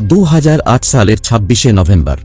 দু হাজার আট সালের ছাব্বিশে নভেম্বর।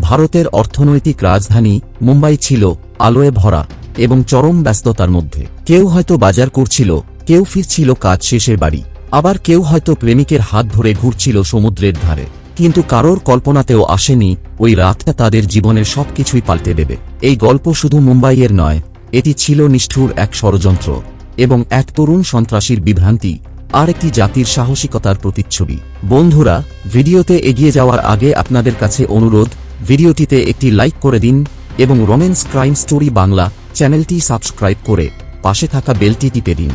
ভারতের অর্থনৈতিক রাজধানী মুম্বাই ছিল আলোয় ভরা এবং চরম ব্যস্ততার মধ্যে। কেউ হয়তো বাজার করছিল, কেউ ফিরছিল কাজ শেষের বাড়ি, আবার কেউ হয়তো প্রেমিকের হাত ধরে ঘুরছিল সমুদ্রের ধারে। কিন্তু কারোর কল্পনাতেও আসেনি, ওই রাতটা তাদের জীবনের সবকিছুই পাল্টে দেবে। এই গল্প শুধু মুম্বাইয়ের নয়, এটি ছিল নিষ্ঠুর এক ষড়যন্ত্র এবং এক তরুণ সন্ত্রাসীর বিভ্রান্তি আর একটি জাতির সাহসিকতার প্রতিচ্ছবি। বন্ধুরা, ভিডিওতে এগিয়ে যাওয়ার আগে আপনাদের কাছে অনুরোধ, ভিডিওটিতে একটি লাইক করে দিন এবং রোমেন্স ক্রাইম স্টোরি বাংলা চ্যানেলটি সাবস্ক্রাইব করে পাশে থাকা বেলটি টিপে দিন।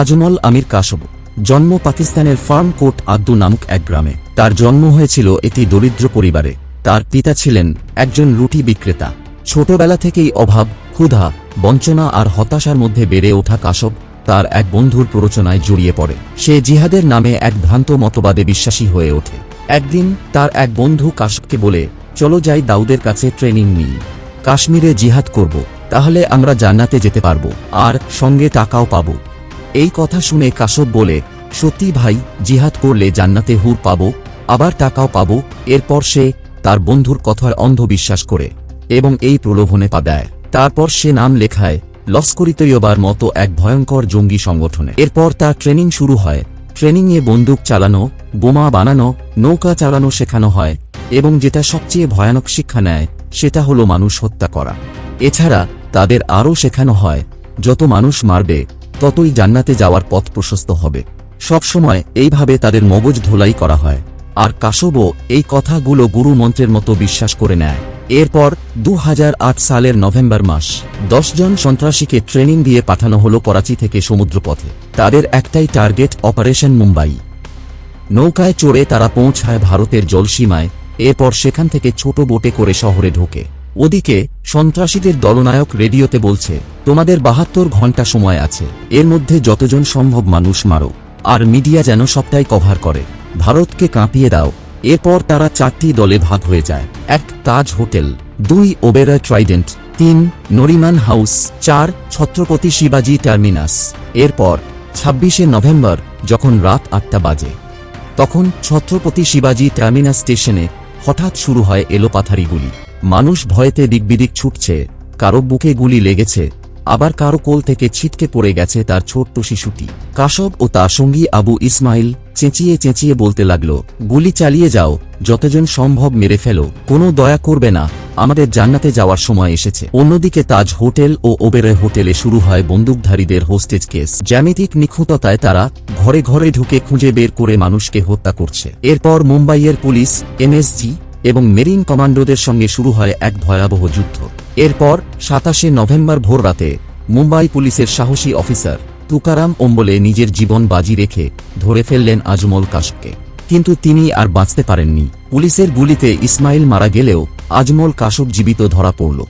আজমল আমির কাসব, জন্ম পাকিস্তানের ফার্ম কোট আব্দু নামক এক গ্রামে। তার জন্ম হয়েছিল একটি দরিদ্র পরিবারে। তার পিতা ছিলেন একজন রুটি বিক্রেতা। ছোটবেলা থেকেই অভাব, ক্ষুধা, বঞ্চনা আর হতাশার মধ্যে বেড়ে ওঠা কাসব তার এক বন্ধুর প্ররোচনায় জড়িয়ে পড়ে। সে জিহাদের নামে এক ভ্রান্ত মতবাদে বিশ্বাসী হয়ে ওঠে। একদিন তার এক বন্ধু কাসবকে বলে, চলো যাই দাউদের কাছে ট্রেনিং নিই। কাশ্মীরে জিহাদ করব, তাহলে আমরা জান্নাতে যেতে পারব, আর সঙ্গে টাকাও পাব। এই কথা শুনে কাসব বলে, সত্যি ভাই, জিহাদ করলে জান্নাতে হুর পাবো, আবার টাকাও পাব। এরপর সে তার বন্ধুর কথায় অন্ধবিশ্বাস করে এবং এই প্রলোভনে পা দেয়। তারপর সে নাম লেখায় লস্করি তৈয়বার মতো এক ভয়ঙ্কর জঙ্গি সংগঠনে। এরপর তার ট্রেনিং শুরু হয়। ট্রেনিংয়ে বন্দুক চালানো, বোমা বানানো, নৌকা চালানো শেখানো হয় এবং যেটা সবচেয়ে ভয়ানক শিক্ষা নেয়, সেটা হলো মানুষ হত্যা করা। এছাড়া তাদের আরও শেখানো হয়, যত মানুষ মারবে, ততই জান্নাতে যাওয়ার পথ প্রশস্ত হবে। সবসময় এইভাবে তাদের মগজ ধোলাই করা হয়। আর কাশবও এই কথাগুলো গুরু মন্ত্রের মতো বিশ্বাস করে নেয়। এরপর দু হাজার আট সালের নভেম্বর মাস জন সন্ত্রাসীকে ট্রেনিং দিয়ে পাঠানো হলো করাচি থেকে সমুদ্রপথে। তাদের একটাই টার্গেট, অপারেশন মুম্বাই। নৌকায় চড়ে তারা পৌঁছায় ভারতের জলসীমায়, এরপর সেখান থেকে ছোট বোটে করে শহরে ঢোকে। ওদিকে, সন্ত্রাসীদের দলনায়ক রেডিওতে বলছে, তোমাদের বাহাত্তর ঘণ্টা সময় আছে, এর মধ্যে যতজন সম্ভব মানুষ মারো, আর মিডিয়া যেন সবটাই কভার করে। ভারতকে কাঁপিয়ে দাও। এরপর তারা চারটি দলে ভাগ হয়ে যায়। এক তাজ হোটেল, দুই ওবেরা ট্রাইডেন্ট, তিন নরিমান হাউস, চার ছত্রপতি শিবাজি টার্মিনাস। এরপর ছাব্বিশে নভেম্বর, যখন রাত আটটা বাজে, তখন ছত্রপতি শিবাজি টার্মিনাস স্টেশনে হঠাৎ শুরু হয় এলোপাথারি গুলি। মানুষ ভয়েতে দিকবিদিক ছুটছে, কারও বুকে গুলি লেগেছে আবার কারও কোল থেকে ছিটকে পড়ে গেছে তার ছোট্ট শিশুটি। কাশব ও তার সঙ্গী আবু ইসমাইল চেঁচিয়ে চেঁচিয়ে বলতে লাগল, গুলি চালিয়ে যাও, যতজন সম্ভব মেরে ফেলো। কোনো দয়া করবে না, আমাদের জান্নাতে যাওয়ার সময় এসেছে। অন্যদিকে তাজ হোটেল ও ওবেরয় হোটেলে শুরু হয় বন্দুকধারীদের হোস্টেজ কেস। জ্যামিতিক নিখুঁততায় তারা ঘরে ঘরে ঢুকে খুঁজে বের করে মানুষকে হত্যা করছে। এরপর মুম্বাইয়ের পুলিশ, এনএসজি এবং মেরিন কমান্ডোদের সঙ্গে শুরু হয় এক ভয়াবহ যুদ্ধ। এরপর সাতাশে নভেম্বর ভোর রাতে মুম্বাই পুলিশের সাহসী অফিসার তুকারাম ওম্বলে নিজের জীবন বাজি রেখে ধরে ফেললেন আজমল কাশবকে কিন্তু তিনি আর বাঁচতে পারেননি। পুলিশের গুলিতে ইসমাইল মারা গেলেও আজমল কাশব জীবিত ধরা পড়ল।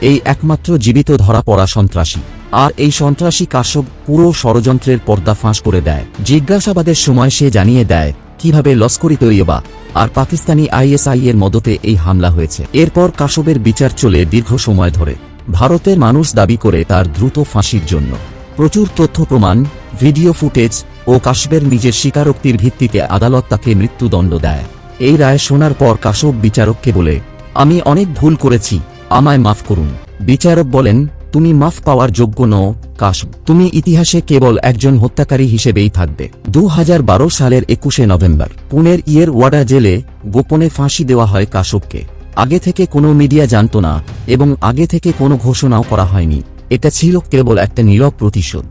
এই একমাত্র জীবিত ধরা পড়া সন্ত্রাসী। আর এই সন্ত্রাসী কাশব পুরো ষড়যন্ত্রের পর্দা ফাঁস করে দেয়। জিজ্ঞাসাবাদের সময় সে জানিয়ে দেয়, কীভাবে লস্করি তৈয়বা আর পাকিস্তানি আইএসআই এর মদতে এই হামলা হয়েছে। এরপর কাশবের বিচার চলে দীর্ঘ সময় ধরে। ভারতের মানুষ দাবি করে তার দ্রুত ফাঁসির জন্য। প্রচুর তথ্য প্রমাণ, ভিডিও ফুটেজ ও কাশবের নিজের স্বীকারোক্তির ভিত্তিতে আদালত তাকে মৃত্যুদণ্ড দেয়। এই রায় শোনার পর কাশব বিচারককে বলে, আমি অনেক ভুল করেছি, আমায় মাফ করুন। বিচারক বলেন তুমি মাফ পাওয়ার যোগ্য নও কাশব তুমি ইতিহাসে কেবল একজন হত্যাকারী হিসেবেই থাকবে। দু হাজার বারো সালের একুশে নভেম্বর, পুনের ইয়ের ওয়াডা জেলে গোপনে ফাঁসি দেওয়া হয় কাশবকে আগে থেকে কোনো মিডিয়া জানত না, এবং আগে থেকে কোনো ঘোষণাও করা হয়নি। এটা ছিল কেবল একটা নীরব প্রতিশোধ।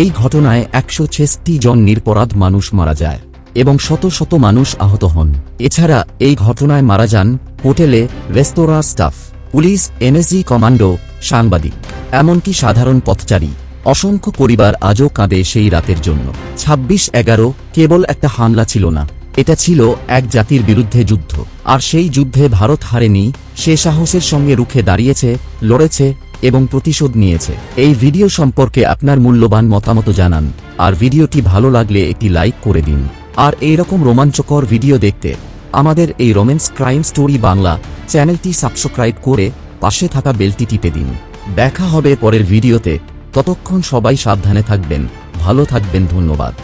এই ঘটনায় একশো ছেষট্টি জন নিরপরাধ মানুষ মারা যায়, এবং শত শত মানুষ আহত হন। এছাড়া এই ঘটনায় মারা যান হোটেলে রেস্তোরাঁ স্টাফ, পুলিশ, এনএসজি কমান্ডো, সাংবাদিক। এমনকি সাধারণ পথচারী, অসংখ্য পরিবার আজও কাঁদে সেই রাতের জন্য। ছাব্বিশ এগারো কেবল একটা হামলা ছিল না, এটা ছিল এক জাতির বিরুদ্ধে যুদ্ধ। আর সেই যুদ্ধে ভারত হারেনি, সে সাহসের সঙ্গে রুখে দাঁড়িয়েছে, লড়েছে এবং প্রতিশোধ নিয়েছে। এই ভিডিও সম্পর্কে আপনার মূল্যবান মতামত জানান, আর ভিডিওটি ভালো লাগলে একটি লাইক করে দিন। আর এইরকম রোমাঞ্চকর ভিডিও দেখতে আমাদের এই রোমেন্স ক্রাইম স্টোরি বাংলা চ্যানেলটি সাবস্ক্রাইব করে পাশে থাকা বেলটি টিপে দিন। দেখা হবে পরের ভিডিওতে। ততক্ষণ সবাই সাবধানে থাকবেন। ভালো থাকবেন ধন্যবাদ।